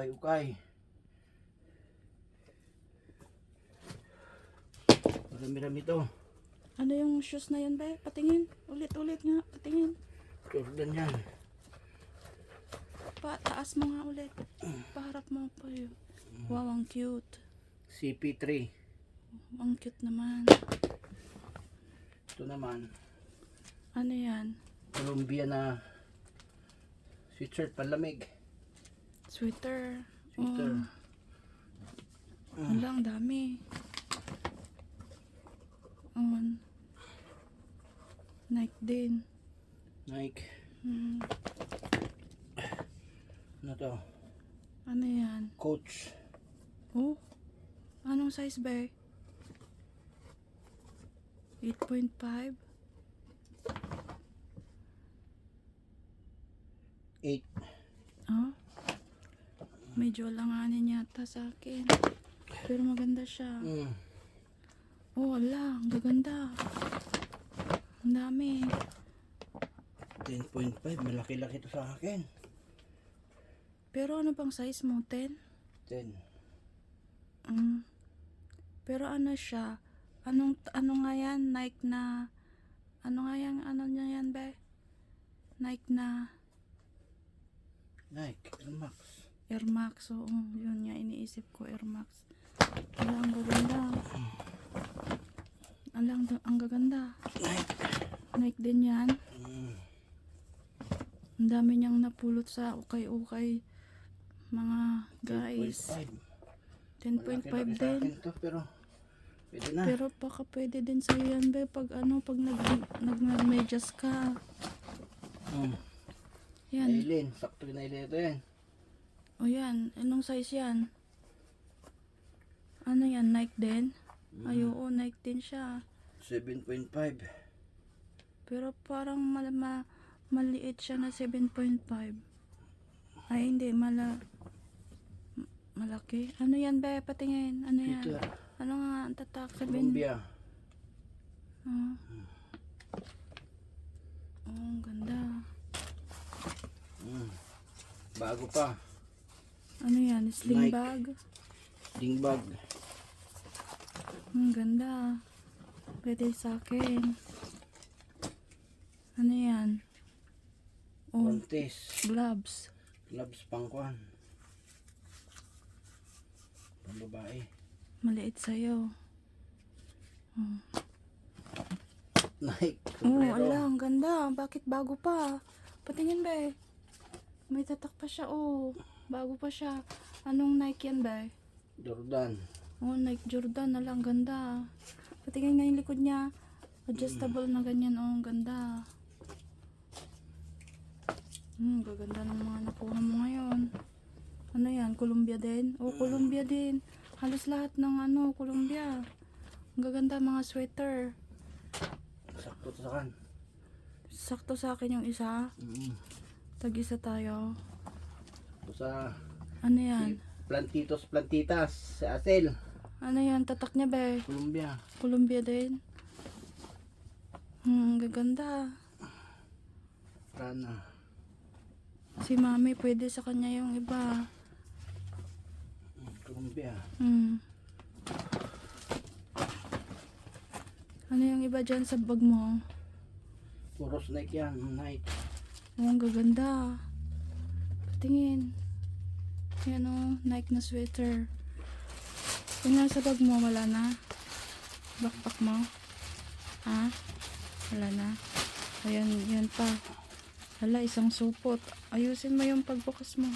Ukay-ukay. Marami-rami to. Ano yung shoes na yan, be? Patingin. Ulit-ulit nga. Patingin. Jordan yan. Pa, taas mo nga ulit. Paharap mo pa yun. Wow, ang cute. CP3. Ang cute naman. Ito naman. Ano yan? Columbia na sweatshirt panlamig. Sweater. Sweater. Oh, wala, ang dami. On. Nike din. Nike. Hmm. Ano to? Ano yan? Coach. Oh? Anong size ba? 8.5? 8. Medyo langanin yata sa akin. Pero maganda siya. Mm. Oh, wala. Ang gaganda. Ang dami. 10.5. Malaki-laki to sa akin. Pero ano bang size mo? 10? 10. Mm. Pero ano siya? Anong, ano nga yan? Nike na... Ano nga yan? Ano niya yan, be? Nike na Nike. Air Max. Air Max. Oo, yun nga. Iniisip ko Air Max. Wala, ang gaganda. Alang, ang gaganda. Nike. Din yan. Ang dami niyang napulot sa ukay-ukay. Mga guys. 10.5. 10.5 Malaki-laki sa din. to, pero pwede na. Pero baka pwede din sa'yo yan, be. Pag ano, pag nag, nag, nag-medyas ka. Mm. Yan. Aileen. Sakto na Aileen ito yan. O yan. Anong size yan? Ano yan? Nike din? Ay, oo. Nike din siya. 7.5. Pero parang mal ma maliit siya na 7.5. Ay, hindi. Mala malaki. Ano yan, be? Patingin. Ano yan? Peter. Ano nga ang tatak? Sabihin. Columbia. Oh. Oh, ang ganda. Mm. Bago pa. Ano yan? Sling Nike. bag? Dingbag. Ang ganda. Pwede sa akin. Ano yan? Oh, Contes. gloves. Gloves pangkuan. Pambabae. Maliit sa'yo. Nike. Oo, oh, ala, ang ganda. Bakit bago pa? Patingin ba eh. May tatak pa siya, oh. Bago pa siya. Anong Nike yan ba Jordan. Oh, Nike Jordan. Ala, ang ganda. Patingin nga yung likod niya. Adjustable na ganyan, oh. Ang ganda. Hmm, gaganda ng mga nakuha mo ngayon. Ano yan? Columbia din? Oh, Columbia din. Halos lahat ng ano, Columbia. Ang gaganda mga sweater. Sakto to sa kan. Sakto sa akin yung isa. Mm. Tag-isa tayo. Ito sa Ano yan? Plantitos Plantitas sa Asel. Ano yan? Tatak niya ba? Columbia. Columbia din. Hmm, gaganda. Rana. Si mami, pwede sa kanya yung iba. Columbia. Hmm. Ano yung iba dyan sa bag mo? Puros Nike yan. Nike. Oh, ang gaganda. Patingin. Yan o, Nike na sweater. Yung nasa bag mo, wala na? Backpack mo? Ha? Wala na? Ayan, yan pa. Hala, isang supot. Ayusin mo yung pagbukas mo.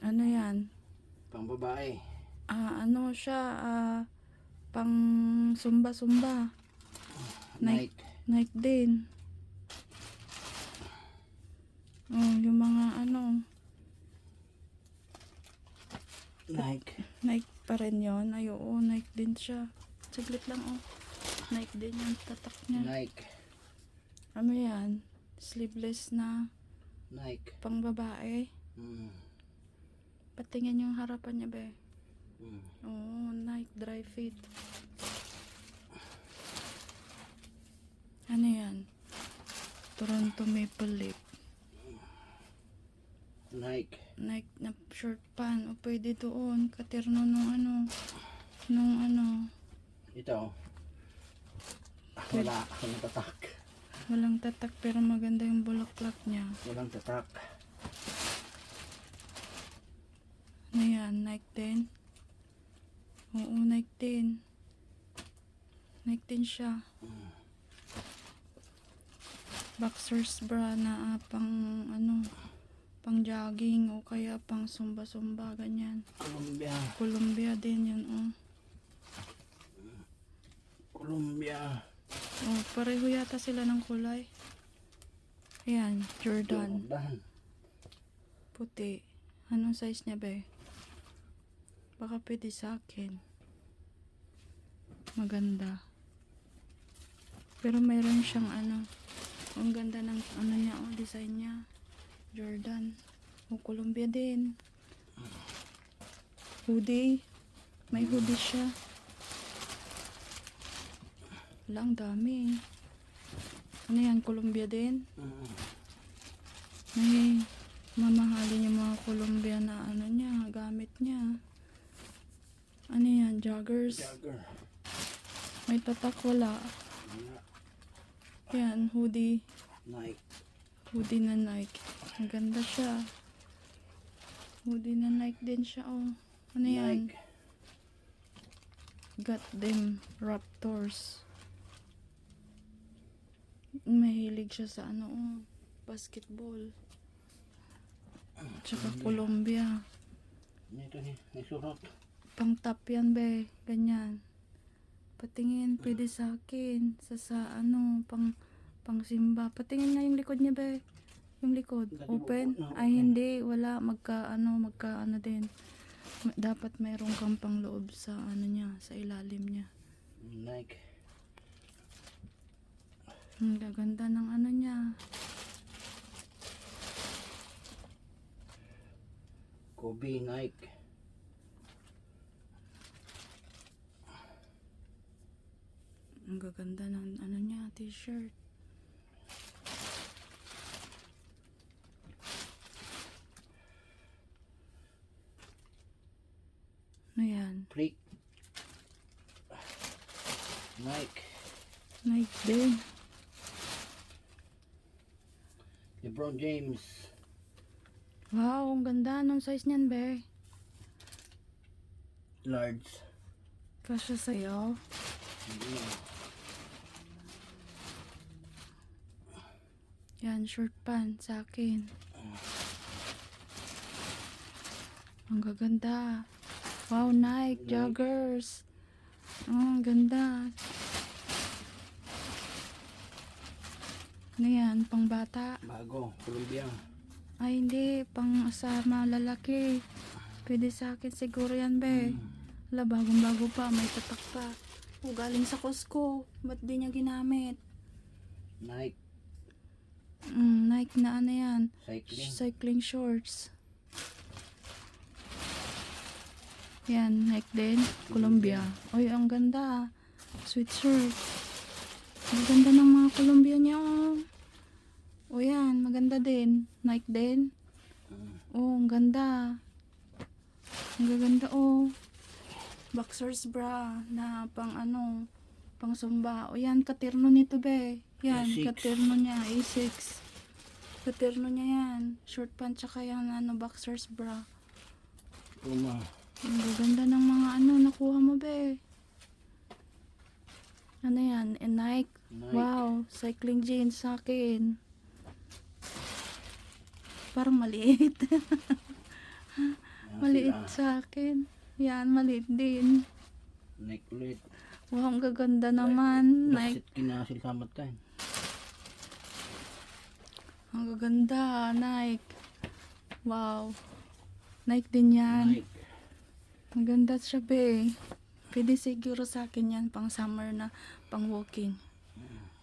Ano yan? Pangbabae. Ah, ano siya, ah, pang sumba-sumba. Nike. Nike. Nike din. Oh, yung mga ano, Nike. Nike pa rin yun. Ay, oo, Nike din siya. Saglit lang, oh. Nike din yung tatak niya. Nike. Ano yan? Sleeveless na Nike. pang babae. Mm. Patingin yung harapan niya, be. Mm. Oo, Nike dry fit. Ano yan? Toronto Maple Leaf. Nike. Nike na short pan. O pwede doon. Katerno nung ano. Nung ano. Ito. Wala. Walang tatak. Walang tatak pero maganda yung bulaklak niya. Walang tatak. Ano yan? Nike 10? Oo, Nike 10. Nike 10 siya. Boxers bra na ah, pang ano, pang jogging o kaya pang sumba-sumba, ganyan. Columbia. Columbia din yun, oh. Columbia. Oh, pareho yata sila ng kulay. Ayan, Jordan. Jordan. Puti. Anong size niya, be? Baka pwede sa akin. Maganda. Pero mayroon siyang ano. Ang ganda ng ano niya, oh, design niya. Jordan. O, Columbia din. Hoodie. May hoodie siya. Wala, ang dami. Ano yan, Columbia din? May mamahalin yung mga Columbia na ano niya, gamit niya. Ano yan, joggers? May tatak. Wala. Yan, hoodie. Nike. Hoodie na Nike. Ang ganda siya. Hoodie na Nike din siya, oh. Ano yan? Nike. Got them Raptors. Mahilig siya sa ano, oh. Basketball. Tsaka Columbia. Ito ni. May surat. Pang top yan, be. Ganyan. Patingin, pwede sa akin. Sa sa ano, pang pang simba. Patingin nga yung likod niya, be. Yung likod. Open? Ay, hindi. Wala. Magka, ano, magka, ano din. Dapat mayroong kang pang loob sa, ano niya, sa ilalim niya. Nike. Ang gaganda ng ano niya. Kobe. Nike. Ang gaganda ng ano niya, t-shirt. Ano Freak. Nike. Nike din. LeBron James. Wow, ang ganda. Anong size niyan, be? Large. Kasya sa'yo. Hindi. Yan, short pants sa akin. Ang gaganda. Wow, Nike, joggers. Oh, ganda. Ano yan, pang bata? Bago. Columbia. Ay, hindi. Pang sa mga lalaki. Pwede sa akin siguro yan, be. Mm. Wala, bagong-bago pa. May tatak pa. O, galing sa Costco. Ba't di niya ginamit? Nike. Mm, Nike na ano yan. Cycling. Cycling shorts. Yan, Nike din. Columbia. Oy, ang ganda. Sweatshirt. Ang ganda ng mga Columbia niya. Oh. O yan, maganda din. Nike din. Oh, ang ganda. Ang gaganda, oh. Boxers bra na pang ano, pang sumba. O yan, katerno nito, be. Yan, A6. katerno niya, A6. Katerno niya yan. Short pants tsaka yan, ano, boxers bra. Puma. Ang gaganda ng mga ano, nakuha mo, be. Ano yan? E Nike. Nike. Wow, cycling jeans sa akin. Parang maliit. Maliit sila. sa akin. Yan, maliit din. Nike ulit. Wow, ang gaganda naman. Nike. Kinasil kamat tayo. Ang gaganda, Nike. Wow. Nike din yan. Nike. Ang ganda siya, be. Pwede siguro sa akin yan, pang summer na, pang walking.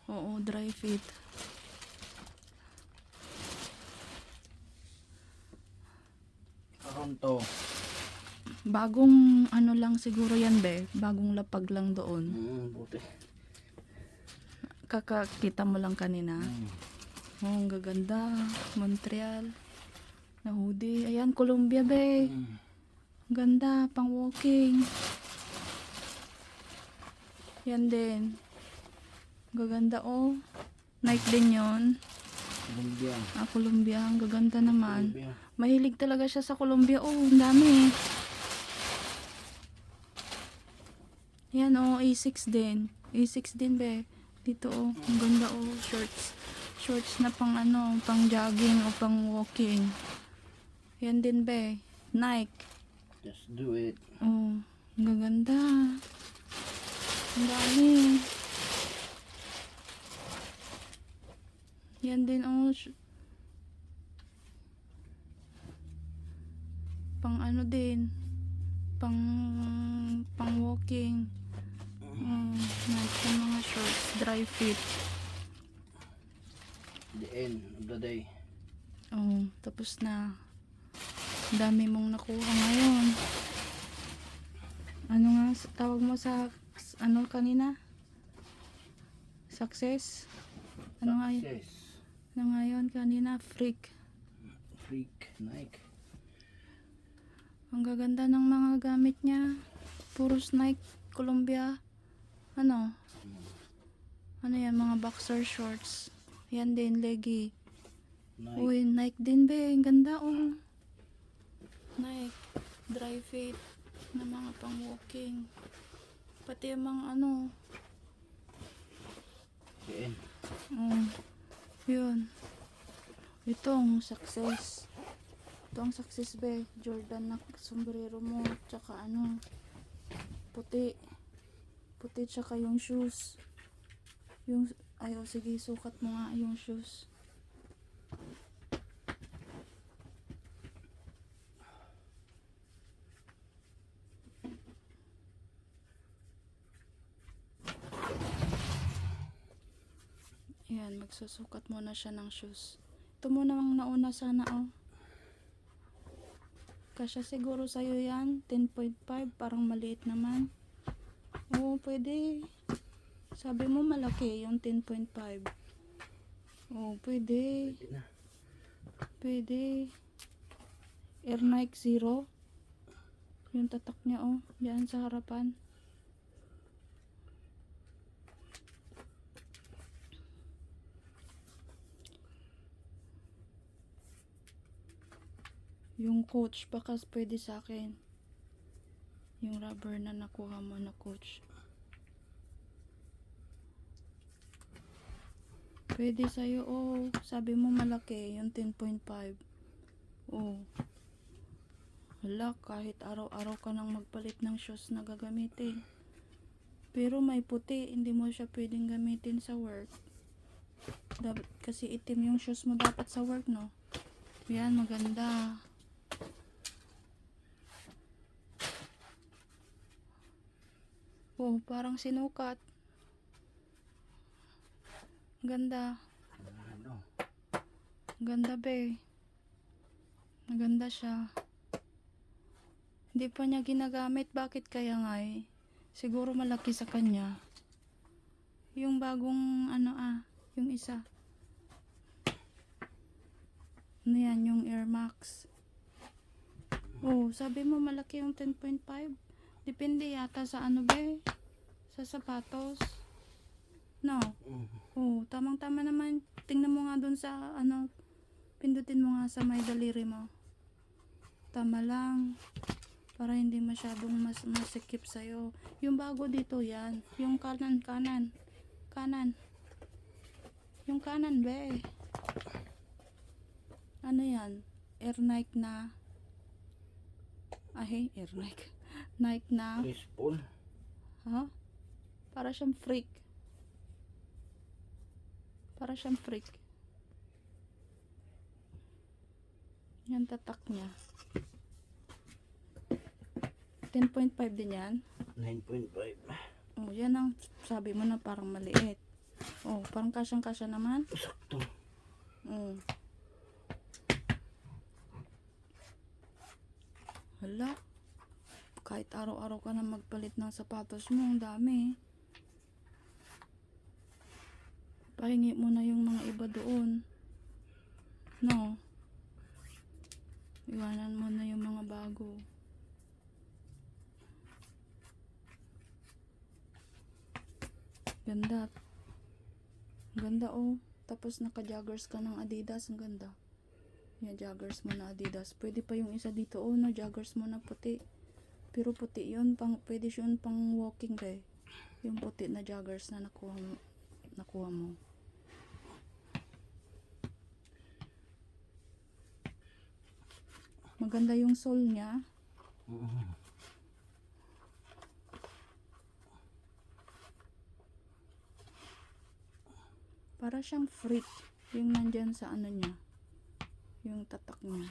Oo, dry fit. Toronto. Bagong ano lang siguro yan, be. Bagong lapag lang doon. Mm, buti. Kakakita mo lang kanina. Mm. Oh, ang gaganda. Montreal. Na hoodie. Ayan, Columbia, be. Mm. Ganda, pang walking. Yan din. Gaganda, oh. Nike din yon. Columbia. Ah, Columbia. Ang gaganda naman. Columbia. Mahilig talaga siya sa Columbia. Oh, ang dami. Yan, oh. A6 din. A6 din, be. Dito, oh. Ang ganda, oh. Shorts. Shorts na pang ano, pang jogging o pang walking. Yan din, be. Nike. Just do it. Oh, ang gaganda. Ang dami. Yan din, oh. Pang ano din. Pang, pang walking. Oh, nice yung mga shorts. Dry fit. The end of the day. Oh, tapos na. Dami mong nakuha ngayon. Ano nga tawag mo sa ano kanina? Success? Ano nga, y- Success. ano nga yun kanina? Freak. Freak. Nike. Ang gaganda ng mga gamit niya. Puro Nike, Columbia. Ano? Ano yan? Mga boxer shorts. Yan din, leggy. Nike. Uy, Nike din be. Ang ganda oh. Nike. Dry fit. Na mga pang walking. Pati yung mga ano. End. Oh, yun. Itong success. Ito ang success be. Jordan na sombrero mo. Tsaka ano. Puti. Puti tsaka yung shoes. Yung, ayo sige sukat mo nga yung shoes. Ayan, magsusukat muna siya ng shoes. Ito muna ang nauna sana, oh. Kasya siguro sa'yo yan. 10.5, parang maliit naman. Oo, pwede. Sabi mo malaki, yung 10.5. Oo, pwede. Pwede na. Pwede. Air Nike Zero. Yung tatak niya, oh. Diyan sa harapan. Yung coach, baka pwede sa akin. Yung rubber na nakuha mo na coach. Pwede sa'yo, oh. Sabi mo malaki, yung 10.5. Oh. Hala, kahit araw-araw ka nang magpalit ng shoes na gagamitin. Pero may puti, hindi mo siya pwedeng gamitin sa work. Dapat, kasi itim yung shoes mo dapat sa work, no? Yan, maganda. Oh, parang sinukat. Ganda. Ganda be. Maganda siya. Hindi pa niya ginagamit. Bakit kaya nga eh? Siguro malaki sa kanya. Yung bagong ano ah, yung isa. Ano yan, yung Air Max. Oh, sabi mo malaki yung 10.5. Depende yata sa ano be. Sa sapatos. No. Mm. Oo, tamang-tama naman. Tingnan mo nga dun sa, ano, pindutin mo nga sa may daliri mo. Tama lang. Para hindi masyadong mas masikip sa'yo. Yung bago dito yan. Yung kanan, kanan. Kanan. Yung kanan, be. Ano yan? Air Nike na. Ay, Air Nike. Nike na. Paul. Ha? Para siyang freak. Para siyang freak. Yan tatak niya. 10.5 din yan. 9.5. Oh, yan ang sabi mo na parang maliit. Oh, parang kasyang-kasya naman. Sakto. Oh. Hala. Kahit araw-araw ka na magpalit ng sapatos mo, ang dami. Pahingi mo na yung mga iba doon. No. Iwanan mo na yung mga bago. Ganda. Ganda oh. Tapos naka-joggers ka ng Adidas. Ang ganda. Yan, joggers mo na Adidas. Pwede pa yung isa dito. Oh, na joggers mo na puti. Pero puti yun. Pang, pwede yun pang walking day. Yung puti na joggers na nakuha mo. Nakuha mo. Maganda yung sole niya. Mm. Para siyang freak. Yung nandyan sa ano niya. Yung tatak niya.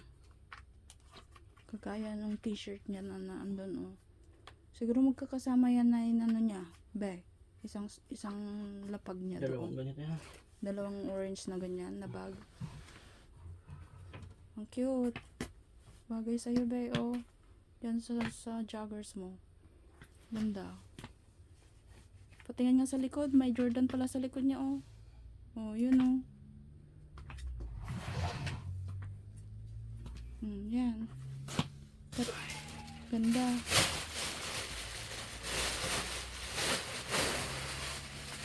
Kagaya ng t-shirt niya na naandun oh. Siguro magkakasama yan na yung ano niya. Be. Isang, isang lapag niya Dalawang doon. ganito yan. Dalawang orange na ganyan na bag. Ang cute. Bagay sa'yo, be. Oh. Yan sa, sa joggers mo. Ganda. Patingin nga sa likod. May Jordan pala sa likod niya, oh. Oh, yun, oh. Hmm, yan. Ganda.